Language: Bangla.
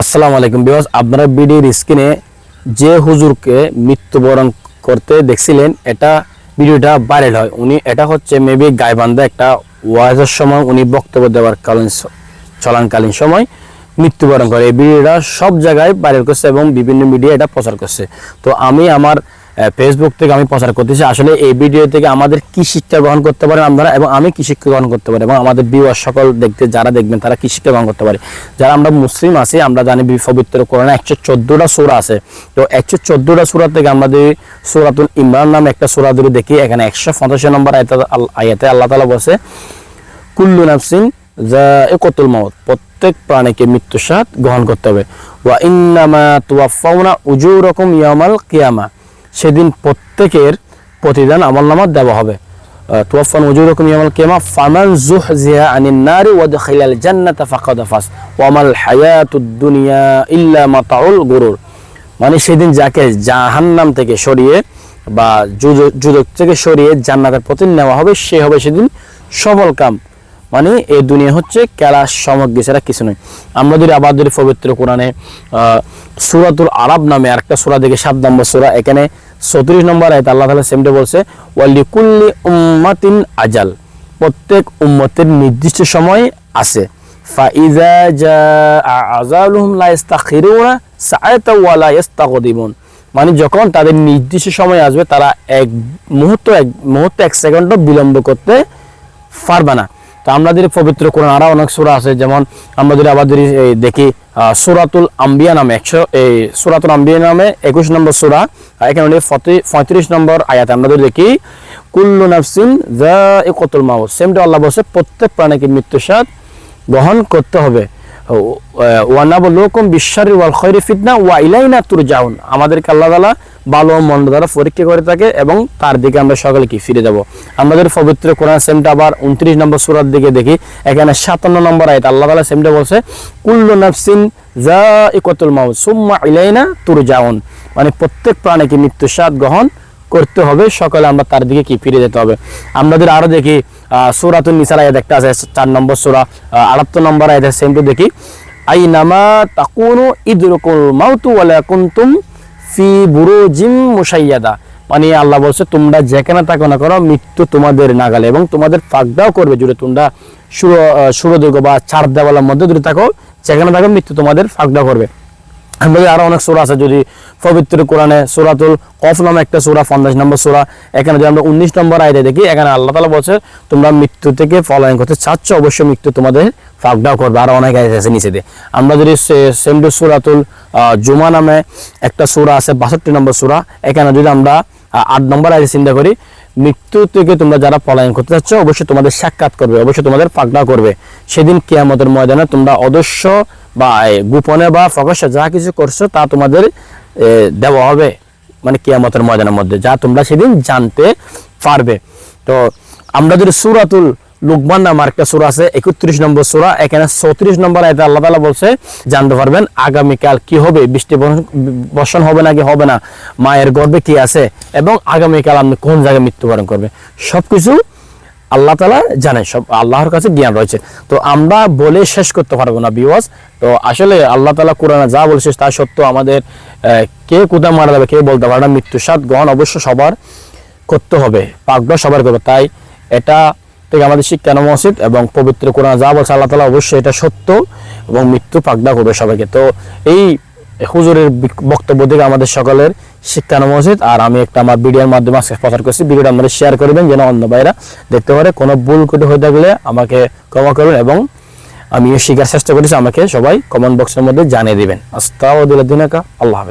আসসালামু আলাইকুম আপনারা বিডির স্ক্রিনে যে হুজুরকে মৃত্যুবরণ করতে দেখছিলেন, এটা ভিডিওটা ভাইরাল হয়। উনি, এটা হচ্ছে মেবি গাইবান্ধা একটা ওয়াজের সময় উনি বক্তব্য দেওয়ার কালীন চলানকালীন সময় মৃত্যুবরণ করে। এই ভিডিওটা সব জায়গায় ভাইরাল করছে এবং বিভিন্ন মিডিয়া এটা প্রচার করছে। তো আমি আমার ফেসবুক থেকে আমি প্রচার করতেছি। আসলে এই ভিডিও থেকে আমাদের কি শিক্ষা গ্রহণ করতে পারেন আপনারা এবং আমি কি শিক্ষা গ্রহণ করতে পারি এবং আমাদের বিওয়ার সকল দেখতে যারা দেখবেন তারা কি শিক্ষা গ্রহণ করতে পারে? যারা আমরা মুসলিম আছি, আমরা জানি পবিত্র কোরআনে একশো চোদ্দোটা সুরা আছে। তো একশো চোদ্দোটা সুরা থেকে যদি সুরাতুল ইমরান নামে একটা সুরা ধরে দেখি, এখানে একশো পঁচাশি নম্বর আয়াতে আল- আয়াতে আল্লাহ তালা বসে কুল্লু নাফসিন জায়কুল মাউত প্রত্যেক প্রাণীকে মৃত্যু স্বাদ গ্রহণ করতে হবে। ওয়া ইন্নামা তুওয়াফাউনা উজুরাকুম ইয়ামাল কিয়ামা সেদিন প্রত্যেকের প্রতিদান আমলনামা দেওয়া হবে। তুওয়াফান উজুরাকুম ইয়াউমাল কিয়ামা ফামান যুহজিহা আনিন নারি ওয়া দাখিলাল জান্নাতা ফাকাদ ফাস ওয়া মাল হায়াতুদ দুনিয়া ইল্লা মাতাউল গুরুর মানে সেদিন যাকে জাহান্নাম থেকে সরিয়ে বা যুজ- যুজক থেকে সরিয়ে জান্নাতের প্রতি নেওয়া হবে, সে হবে সেদিন সফল কাম। মানে এই দুনিয়া হচ্ছে খেলা সামগ্রী ছাড়া কিছু নয়। আমরা যদি আবার যদি পবিত্র কোরআনে সুরাতুল আরব নামে আরেকটা সুরা দেখে, সাত নম্বর সুরা, এখানে চৌত্রিশ নম্বর আয়ত আল্লাহ তালা সেমটা বলছে, ওয়ালিকুল্লি উম্মাতিন আজাল প্রত্যেক উম্মতের নির্দিষ্ট সময় আছে। লা মানে যখন তাদের নির্দিষ্ট সময় আসবে, তারা এক মুহূর্ত এক মুহূর্ত এক সেকেন্ডও বিলম্ব করতে পারবে না। তো আমরা যদি পবিত্র কোরআন, আরও অনেক সূরা আছে, যেমন আমরা যদি আবার যদি দেখি সুরাতুল আম্বিয়া নামে একশো, এই, সুরাতুল আম্বিয়া নামে একুশ নম্বর সূরা এখানে পঁয়ত্রিশ নম্বর আয়াত। আমরা যদি দেখি, কুল্লু নাফসিন জাইকাতুল মাউত। সেমটা আল্লাহ বলছে, প্রত্যেক প্রাণীকে মৃত্যু স্বাদ গ্রহণ করতে হবে। ওয়ানাবলুকুম বিশ্বরি ওয়াল খৈরি ফিতনা ওয়া ইলাইনা তুরজাউন। আমাদেরকে আল্লাহ তাআলা ভালো মন্দ দ্বারা পরীক্ষা করে থাকে এবং তার দিকে আমরা সকলে কি ফিরে যাব। আমাদের পবিত্র কোরআন সেমটা আবার উনত্রিশ নম্বর সুরার দিকে দেখি। এখানে সাতান্ন নম্বর আয়ত, আল্লাহ তাআলা সেমটা বলছে, কুল্লু নাফসিন জাইকাতুল মাউত, সুম্মা ইলাইনা তুরজাউন। মানে প্রত্যেক প্রাণীকে মৃত্যু স্বাদ গ্রহণ করতে হবে, সকালে আমরা তার দিকে কি ফিরে যেতে হবে। আমাদের আরও দেখি সুরাতুল নিসার আয়াত একটা আছে, চার নম্বর সুরা আটাত্তর নম্বর আয়াত সেমটু দেখি। আই নামা তাকুনু ইদরকুল মাউতু ওয়ালা কুনতুম ফি বুরুজিম মুসাইয়াদা। মানে আল্লাহ বলছে, তোমরা যেখানে থাকো না করো মৃত্যু তোমাদের নাগালে এবং তোমাদের ফাঁকদাও করবে জুড়ে তোমরা সুর সুরদুর্গ বা চার দেওয়ালার মধ্যে দূরে থাকো। যেখানে থাকো, মৃত্যু তোমাদের ফাঁকদাও করবে। আমাদের আরও অনেক সুরা আছে, যদি পবিত্র কোরআনে সুরাতুল কফ নামে একটা সুরা, পঞ্চাশ নম্বর সুরা, এখানে যদি আমরা উনিশ নম্বর আয়তে দেখি, এখানে আল্লাহ তালা বলছে, তোমরা মৃত্যু থেকে পলায়ন করতে চাচ্ছ, অবশ্যই মৃত্যু তোমাদের ফাঁকডাও করবে। আরও অনেক আয়াত আছে নিচে দিয়ে। আমরা যদি সেমডু সুরাতুল জুমা নামে একটা সুরা আছে, বাষট্টি নম্বর সুরা, এখানে যদি আমরা আট নম্বর আয়তে চিন্তা করি, মৃত্যু থেকে তোমরা যারা পলায়ন করতে চাচ্ছ, অবশ্যই তোমাদের সাক্ষাৎ করবে, অবশ্যই তোমাদের ফাঁকডাও করবে। সেদিন কিয়ামতের ময়দানে তোমরা অদস্য বা গোপনে বা ফকসে যা কিছু করছ তা তোমাদের দেওয়া হবে মানে কিয়ামতের ময়দানের মধ্যে, যা তোমরা সেদিন জানতে পারবে। তো, আমরা যদি সুরাতুল লুকমান নাম একটা সুরা আছে, একত্রিশ নম্বর সুরা, এখানে চৌত্রিশ নম্বর আয়তে আল্লাহ তালা বলছে, জানতে পারবেন আগামীকাল কি হবে, বৃষ্টি বর্ষণ- হবে নাকি হবে না, মায়ের গর্ভে কি আছে, এবং আগামীকাল আপনি কোন জায়গায় মৃত্যুবরণ করবে। সবকিছু আল্লাহ তালা জানে সব, আল্লাহর কাছে জ্ঞান রয়েছে। তো আমরা বলে শেষ করতে পারব না বিওয়াজ তো আসলে আল্লাহ তালা কোরআনে যা বলছে তা সত্য। আমাদের কে কোথায় মারা যাবে, কে বলতে পারে না। মৃত্যু স্বাদ গ্রহণ অবশ্য সবার করতে হবে পাকড়া সবার করবে। তাই এটা থেকে আমাদের শিক্ষা নেওয়া উচিত এবং পবিত্র কোরআন যা বলছে আল্লাহ তালা অবশ্যই এটা সত্য এবং মৃত্যু পাকড়া করবে সবাইকে। তো এই হুজুরের বক্তব্য থেকে আমাদের সকলের শিক্ষা নেওয়া উচিত আর আমি একটা আমার ভিডিওর মাধ্যমে আজকে প্রচার করছি। ভিডিওটা আমাদের শেয়ার করবেন যেন অন্য ভাইরা দেখতে পারে। কোনো ভুল করে হয়ে থাকলে আমাকে ক্ষমা করুন এবং আমিও শিখার চেষ্টা করেছি। আমাকে সবাই কমেন্ট বক্সের মধ্যে জানিয়ে দেবেন। আস্তাউদ্দিনাকা আল্লাহ হাফেজ।